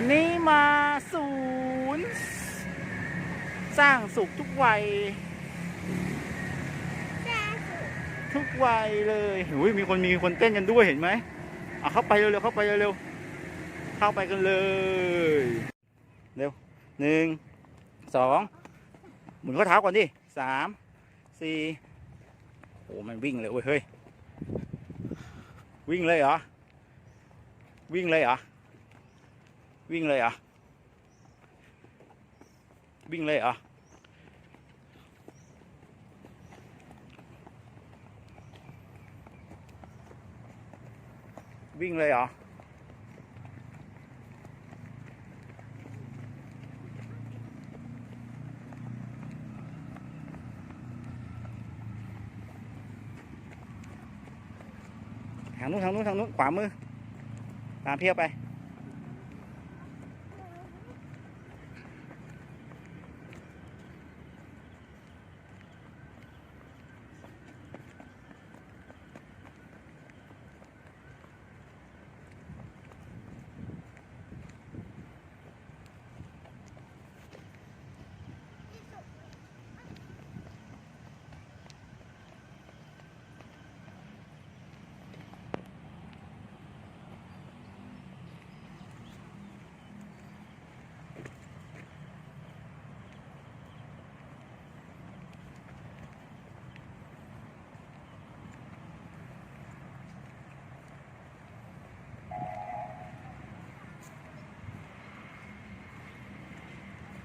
วันนี้มาศูนย์สร้างสุขทุกวัย ทุกวัยเลยหุยมีคนมีคนเต้นกันด้วยเห็นไหมเอาเข้าไปเร็วๆเข้าไปเร็วๆเข้าไปกันเลย เร็วหนึ่งสองหมุนข้อเท้าก่อนดิสามสี่โอ้มันวิ่งเลยเว้ยเฮ้ย วิ่งเลยเหรอ วิ่งเลยเหรอ วิ่งเลยเหรอวิ่งเลยเหรอวิ่งเลยเหรอ ทางนู้นทางนู้นทางนู้นขวามือ ตามเพียวไป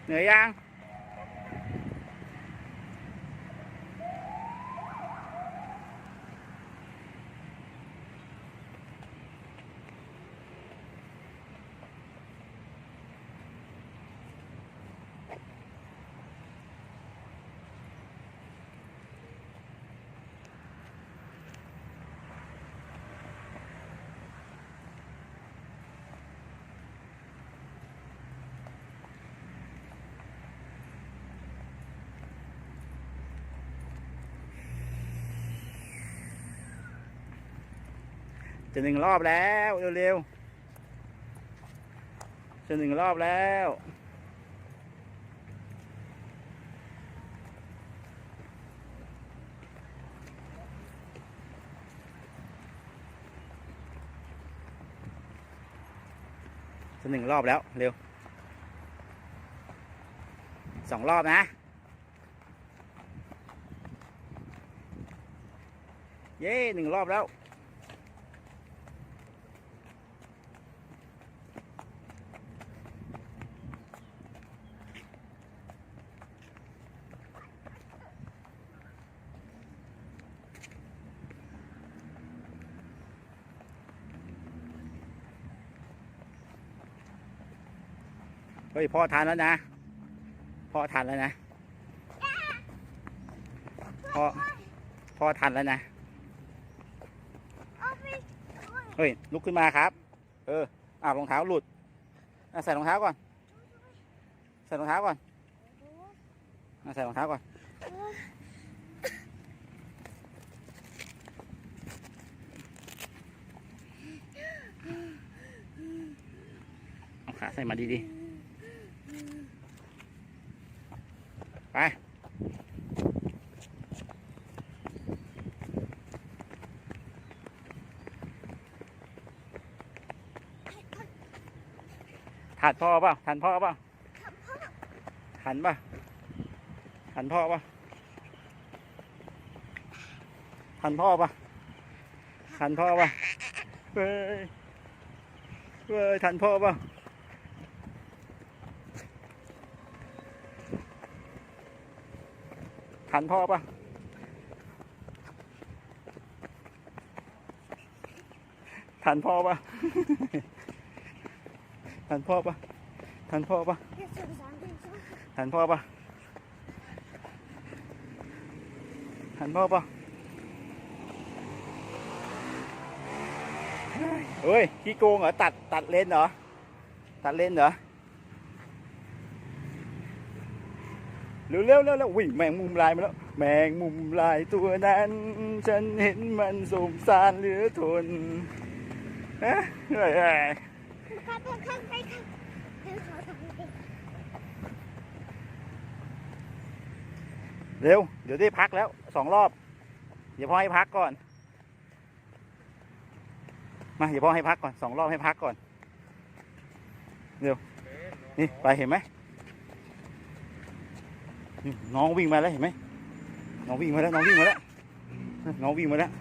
เหนื่อยยัง จะหนึ่งรอบแล้วเร็วๆจะหนึ่งรอบแล้วจะหนึ่งรอบแล้วเร็วสองรอบนะ เย้หนึ่งรอบแล้ว เฮ้ยพ่อทานแล้วนะพ่อทานแล้วนะพ่อพ่อทานแล้วนะเฮ้ยลุกขึ้นมาครับ เอออ้ารองเท้าหลุดใส่รองเท้าก่อนใส่รองเท้าก่อนใส่รองเท้าก่อนเอาขาใส่มาดีๆ ไปทันพ่อเปล่าทันพ่อเปล่าทันป่ะทันพ่อเปล่าทันพ่อป่ะทันพ่อป่ะเฮ้ยเฮ้ยทันพ่อปล่ ทันพ่อป่ะทันพ่อปะทันพ่อปะทันพ่อปะทันพ่อปะทันพ่อปะเฮ้ยขี้โกงเหรอ ตัด ตัดเลนเหรอ ตัดเลนเหรอ เร็วเร็วเร็วเร็ววิ่งแมงมุมลายมาแล้ว แมงมุมลายตัวนั้น ฉันเห็นมันสงสารเหลือทนฮะเฮ้ยเฮ้ยครับครับครับไปครับเร็ว เดี๋ยวได้พักแล้วสองรอบ เดี๋ยวพ่อให้พักก่อน มาเดี๋ยวพ่อให้พักก่อนสองรอบให้พักก่อน เร็ว นี่ไปเห็นไหม น้องวิ่งมาแล้วเห็นไหมน้องวิ่งมาแล้วน้องวิ่งมาแล้วน้องวิ่งมาแล้ว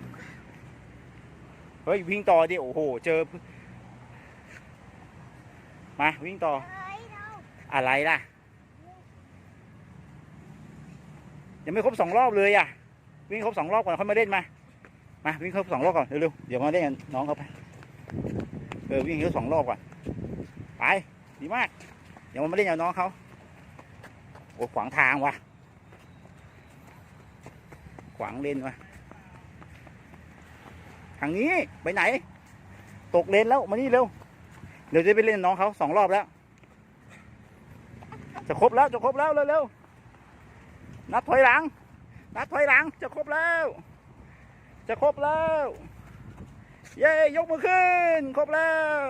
เฮ้ยวิ่งต่อดิโอ้โห เจอ มาวิ่งต่อ อะไรล่ะ ยังไม่ครบสองรอบเลยอะ วิ่งครบสองรอบก่อนค่อยมาเล่นมา มาวิ่งครบสองรอบก่อนเร็วๆเดี๋ยวมาเล่นกับน้องเขาไปเออวิ่งครบสองรอบก่อนไปดีมาก เดี๋ยวมาเล่นกับน้องเขา โอ้ขวางทางว่ะขวางเลนว่ะทางนี้ไปไหน ตกเลนแล้วมานี่เร็ว เดี๋ยวจะไปเล่นน้องเขาสองรอบแล้ว จะครบแล้วจะครบแล้วเร็วๆนับถอยหลัง นับถอยหลังจะครบแล้ว จะครบแล้ว เย้ยกมือขึ้น ครบแล้ว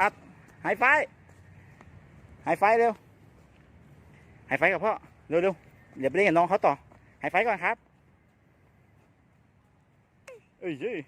อัดหายไฟหายไฟเร็ว หายไฟกับพ่อเร็วเร็วเดี๋ยวไปเล่นกับน้องเขาต่อหายไฟก่อนครับเอ้ย